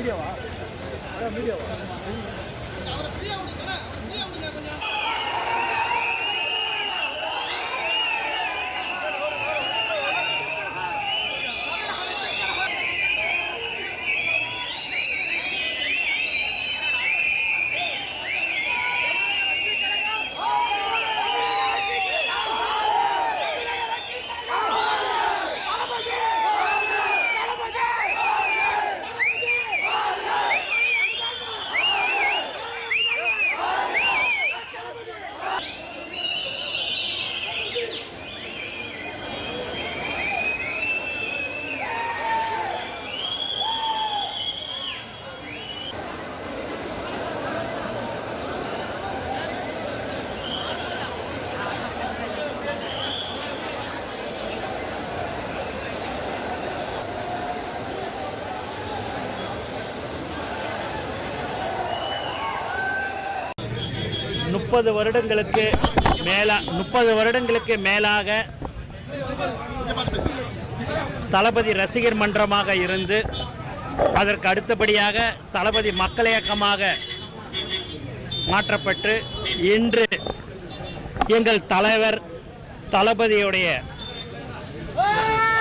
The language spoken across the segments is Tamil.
没点完，没点完。முப்பது வருடங்களுக்கு மேலா முப்பது வருடங்களுக்கு மேலாக தளபதி ரசிகர் மன்றமாக இருந்து அதற்கு அடுத்தபடியாக தளபதி மக்கள் இயக்கமாக மாற்றப்பட்டு இன்று எங்கள் தலைவர் தளபதியுடைய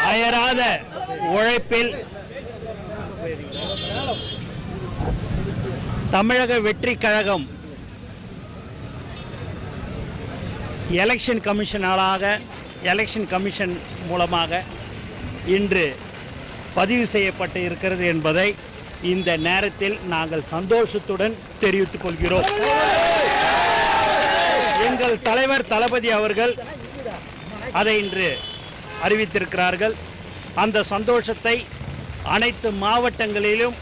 அயராத உழைப்பில் தமிழக வெற்றி கழகம் எலெக்ஷன் கமிஷனாலாக எலெக்ஷன் கமிஷன் மூலமாக இன்று பதிவு செய்யப்பட்டு இருக்கிறது என்பதை இந்த நேரத்தில் நாங்கள் சந்தோஷத்துடன் தெரிவித்துக் கொள்கிறோம். எங்கள் தலைவர் தளபதி அவர்கள் அதை இன்று அறிவித்திருக்கிறார்கள். அந்த சந்தோஷத்தை அனைத்து மாவட்டங்களிலும்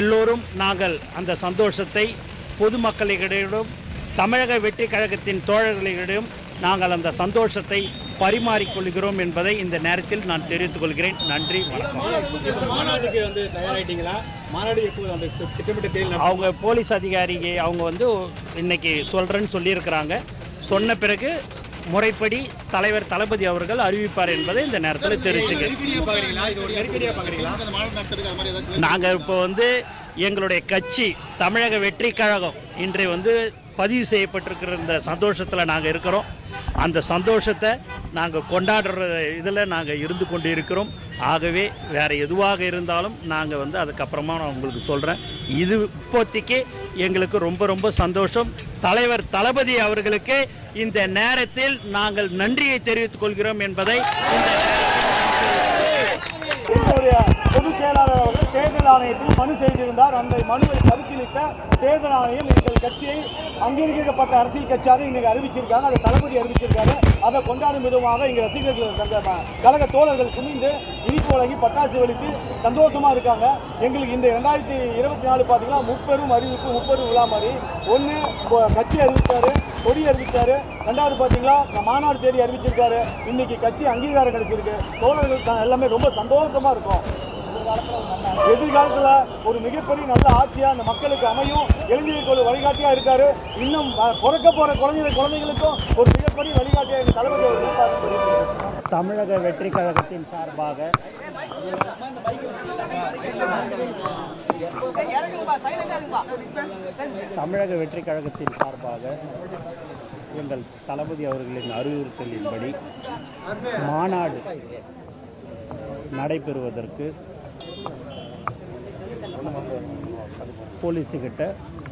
எல்லோரும் நாங்கள் அந்த சந்தோஷத்தை பொதுமக்களிடம் தமிழக வெற்றி கழகத்தின் தோழர்களிடம் நாங்கள் அந்த சந்தோஷத்தை பரிமாறிக்கொள்கிறோம் என்பதை இந்த நேரத்தில் நான் தெரிவித்துக் கொள்கிறேன் நன்றி வணக்கம். அவங்க போலீஸ் அதிகாரிக்கு அவங்க வந்து இன்னைக்கு சொல்கிறேன்னு சொல்லியிருக்கிறாங்க. சொன்ன பிறகு முறைப்படி தலைவர் தளபதி அவர்கள் அறிவிப்பார் என்பதை இந்த நேரத்தில் தெரிவிச்சுக்கிறேன். நாங்கள் இப்போ வந்து எங்களுடைய கட்சி தமிழக வெற்றி கழகம் இன்றை வந்து பதிவு செய்யப்பட்டிருக்கிற இந்த சந்தோஷத்தில் நாங்கள் இருக்கிறோம். அந்த சந்தோஷத்தை நாங்கள் கொண்டாடுற இதில் நாங்கள் இருந்து கொண்டு இருக்கிறோம் ஆகவே வேறு எதுவாக இருந்தாலும் நாங்கள் வந்து அதுக்கப்புறமா நான் உங்களுக்கு சொல்கிறேன் இது இப்போதைக்கு எங்களுக்கு ரொம்ப ரொம்ப சந்தோஷம். தலைவர் தளபதி அவர்களுக்கு இந்த நேரத்தில் நாங்கள் நன்றியை தெரிவித்துக் கொள்கிறோம் என்பதை இந்த எங்களுடைய பொதுச் செயலாளர் அவர்கள் தேர்தல் ஆணையத்தில் மனு செய்திருந்தார். அந்த மனுவை பரிசீலித்த தேர்தல் ஆணையம் எங்கள் கட்சியை அங்கீகரிக்கப்பட்ட அரசியல் கட்சியாக இன்னைக்கு அறிவிச்சிருக்காங்க. அதை தளபதி அறிவிச்சிருக்காரு. அதை கொண்டாடும் விதமாக எங்கள் ரசிகர்கள் தங்க கழக தோழர்கள் குமிந்து இனிப்பு வழங்கி பட்டாசு வெடித்து சந்தோஷமாக இருக்காங்க. எங்களுக்கு இந்த ரெண்டாயிரத்தி இருபத்தி நாலு பார்த்தீங்கன்னா முப்பெரும் அறிவிப்பு முப்பெரும் விழா மாதிரி. ஒன்று கட்சி அறிவித்தார் கொடி அறிவித்தார் ரெண்டாவது பார்த்தீங்களா மாநாடு தேடி அறிவிச்சிருக்காரு. இன்னைக்கு கட்சி அங்கீகாரம் கிடைச்சிருக்கு. தோழர்கள் எல்லாமே ரொம்ப சந்தோஷமாக இருக்கும். எதிர்காலத்தில் ஒரு மிகப்பெரிய நல்ல ஆட்சியாக அந்த மக்களுக்கு அமையும். இளைஞர்களுக்கு ஒரு வழிகாட்டியாக இருக்காரு. இன்னும் பிறக்க போகிற குழந்தைகள் குழந்தைகளுக்கும் ஒரு மிகப்பெரிய வழிகாட்டியாக எங்கள் தளபதி அவர் இருப்பார் தமிழக வெற்றி கழகத்தின் சார்பாக தமிழக வெற்றி கழகத்தின் சார்பாக எங்கள் தளபதி அவர்களின் அறிவுறுத்தலின்படி மாநாடு நடைபெறுவதற்கு போலீஸுக்கிட்ட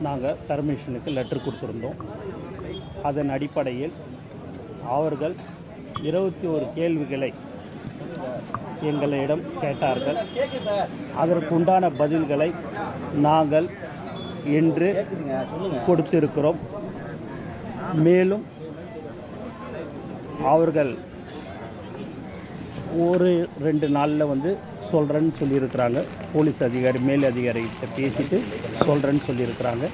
நாங்கள் பர்மிஷனுக்கு லெட்டர் கொடுத்துருந்தோம். அதன் அடிப்படையில் அவர்கள் இருபத்தி ஒரு கேள்விகளை எங்களிடம் கேட்டார்கள். அதற்குண்டான பதில்களை நாங்கள் இன்று கொடுத்திருக்கிறோம். மேலும் அவர்கள் ஒரு ரெண்டு நாளில் வந்து சொல்கிறேன்னு சொல்லியிருக்கிறாங்க. போலீஸ் அதிகாரி மேல் அதிகாரிகிட்ட பேசிட்டு சொல்கிறேன்னு சொல்லியிருக்கிறாங்க.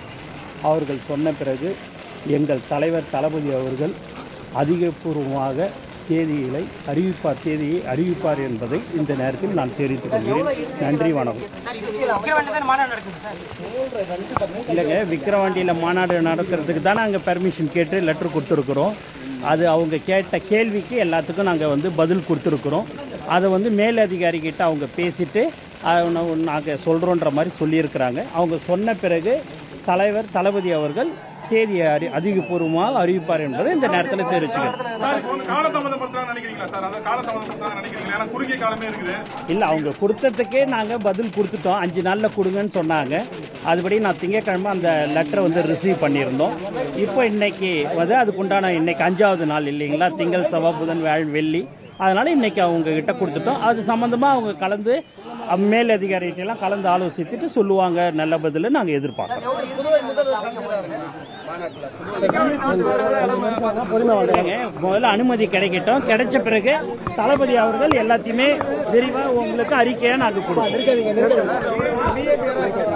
அவர்கள் சொன்ன பிறகு எங்கள் தலைவர் தளபதி அவர்கள் அதிகபூர்வமாக தேதிகளை அறிவிப்பார் தேதியை அறிவிப்பார் என்பதை இந்த நேரத்தில் நான் தெரிவித்துக் கொள்கிறேன். நன்றி வணக்கம். இல்லைங்க விக்கிரவாண்டியில் மாநாடு நடக்கிறதுக்கு தான் நாங்கள் பெர்மிஷன் கேட்டு லெட்டர் கொடுத்துருக்குறோம். அது அவங்க கேட்ட கேள்விக்கு எல்லாத்துக்கும் நாங்கள் வந்து பதில் கொடுத்துருக்குறோம். அதை வந்து மேலதிகாரி கிட்ட அவங்க பேசிட்டு நாங்கள் சொல்கிறோன்ற மாதிரி சொல்லியிருக்கிறாங்க. அவங்க சொன்ன பிறகு தலைவர் தளபதி அவர்கள் தேதியை அறி அதிகபூர்வமாக அறிவிப்பார் என்பதை இந்த நேரத்தில் தெரிவிச்சுக்கிறேன். இல்லை அவங்க கொடுத்ததுக்கே நாங்கள் பதில் கொடுத்துட்டோம். அஞ்சு நாளில் கொடுங்கன்னு சொன்னாங்க. அதுபடி நான் திங்கட்கிழமை அந்த லெட்டரை வந்து ரிசீவ் பண்ணியிருந்தோம். இப்போ இன்னைக்கு வந்து அதுக்குண்டான இன்னைக்கு அஞ்சாவது நாள் இல்லைங்களா? திங்கள் செவ்வாய் புதன் வியாழன் வெள்ளி. அதனால் இன்றைக்கி அவங்க கிட்ட கொடுத்துட்டோம். அது சம்மந்தமாக அவங்க கலந்து மேல் அதிகாரிகிட்டெல்லாம் கலந்து ஆலோசித்துட்டு சொல்லுவாங்க நல்ல பதில் நாங்கள் எதிர்பார்க்குறோம். முதல்ல அனுமதி கிடைக்கட்டும். கிடைச்ச பிறகு தளபதி அவர்கள் எல்லாத்தையுமே விரிவாக உங்களுக்கு அறிக்கையாக நாங்கள் கொடுப்போம்.